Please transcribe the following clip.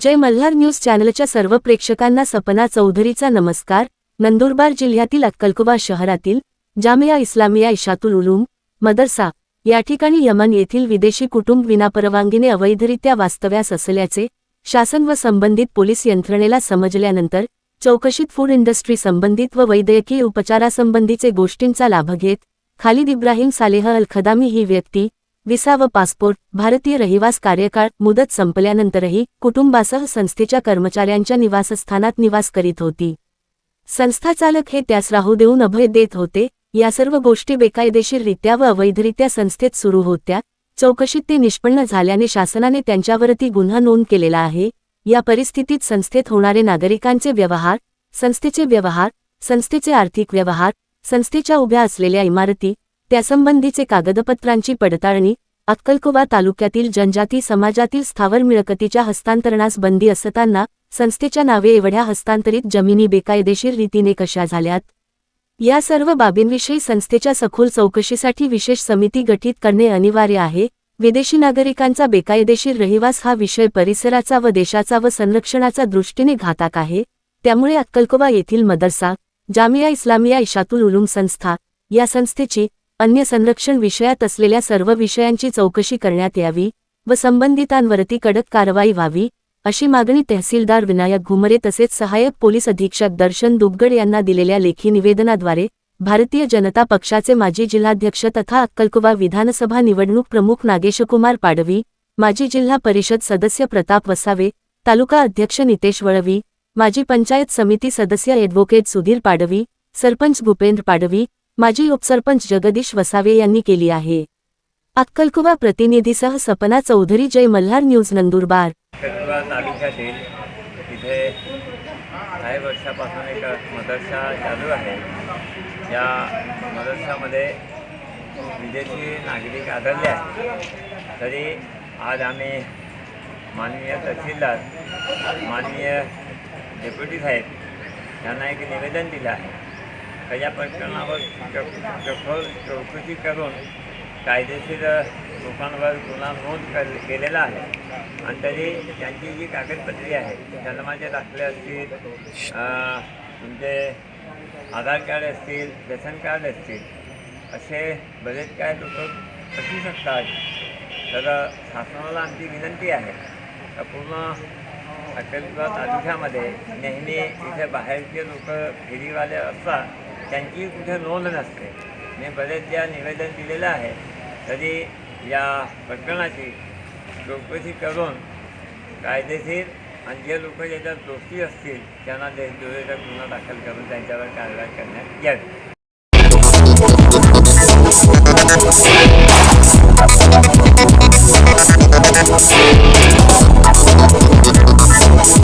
जय Malhar news चॅनलच्या सर्व प्रेक्षकांना सपना चौधरीचा नमस्कार. नंदुरबार जिल्ह्यातील अक्कलकुवा शहरातील जामिया इस्लामिया इशातुल उलूम मदरसा या ठिकाणी यमन येथील विदेशी कुटुंब विनापरवानगीने अवैधरित्या वास्तव्यास असल्याचे शासन व संबंधित पोलीस यंत्रणेला समजल्यानंतर चौकशीत फूड इंडस्ट्री संबंधित व वैद्यकीय उपचारासंबंधीचे गोष्टींचा लाभ घेत Khalid Ibrahim Saleh Al Khadami ही व्यक्ती विसा व पासपोर्ट भारतीय रहिवास कार्यकाळ मुदत संपल्यानंतरही कुटुंबासह संस्थेच्या कर्मचाऱ्यांच्या निवासस्थानात निवास करीत होती. संस्थाचालक हे त्यास राहू देऊन अभय देत होते. या सर्व गोष्टी बेकायदेशीररित्या व अवैधरित्या संस्थेत सुरू होत्या. चौकशीत ते निष्पन्न झाल्याने शासनाने त्यांच्यावरती गुन्हा नोंद केलेला आहे. या परिस्थितीत संस्थेत होणारे नागरिकांचे व्यवहार संस्थेचे व्यवहार संस्थेचे आर्थिक व्यवहार संस्थेच्या उभ्या असलेल्या इमारती त्यासंबंधीचे कागदपत्रांची पडताळणी अक्कलकोवा तालुक्यातील जनजाती समाजातील स्थावर मिळकतीच्या हस्तांतरणास बंदी असताना संस्थेच्या नावे एवढ्या हस्तांतरित जमिनी बेकायदेशीर रीतीने कशा झाल्यात? या सर्व बाबींविषयी संस्थेच्या सखोल चौकशीसाठी विशेष समिती गठीत करणे अनिवार्य आहे. विदेशी नागरिकांचा बेकायदेशीर रहिवास हा विषय परिसराचा व देशाचा व संरक्षणाचा दृष्टीने घातक आहे. त्यामुळे अक्कलकोवा येथील मदरसा जामिया इस्लामिया इशातुल उलूम संस्था या संस्थेची अन्य संरक्षण विषयात असलेल्या सर्व विषयांची चौकशी करण्यात यावी व संबंधितांवरती कडक कारवाई व्हावी अशी मागणी तहसीलदार विनायक घुमरे तसेच सहाय्यक पोलीस अधीक्षक दर्शन दुबगड यांना दिलेल्या लेखी निवेदनाद्वारे भारतीय जनता पक्षाचे माजी जिल्हाध्यक्ष तथा अक्कलकुवा विधानसभा निवडणूक प्रमुख नागेशकुमार पाडवी माजी जिल्हा परिषद सदस्य प्रताप वसावे तालुका अध्यक्ष नितेश वळवी माजी पंचायत समिती सदस्य ॲडव्होकेट सुधीर पाडवी सरपंच भूपेंद्र पाडवी माजी उपसरपंच जगदीश वसावे यांनी केली आहे. अक्कलकुवा प्रतिनिधीसह सपना चौधरी जय मल्हार न्यूज नंदुरबार. तालुक्यातील इथे काही वर्षापासून एक मदरसा चालू आहे. या मदरसामध्ये विदेशी नागरिक आढळले आहेत. तरी आज आम्ही माननीय तहसीलदार माननीय डेप्युटी साहेब यांना एक निवेदन दिलं आहे. तर प्रकरणावर क- कठोर चौकशी करून कायदेशीर लोकांवर गुन्हा नोंद कर केलेला आहे. आणि तरी त्यांची जी कागदपत्रे आहेत जन्माचे दाखले असतील तुमचे म्हणजे आधार कार्ड असतील रेशन कार्ड असतील असे बरेच काय लोक असू शकतात. तर शासनाला आमची विनंती आहे तर पूर्ण अक्कलकुवा तालुक्यामध्ये नेहमी इथे बाहेरचे लोक फेरीवाले असतात त्यांची कुठे नोंद नसते. मी बरेचदा निवेदन दिलेलं आहे तरी या प्रकरणाची चौकशी करून कायदेशीर आणि जे लोक ज्याच्यात दोषी असतील त्यांना देशद्रोहीचा गुन्हा दाखल करून त्यांच्यावर कारवाई करण्यात यावी.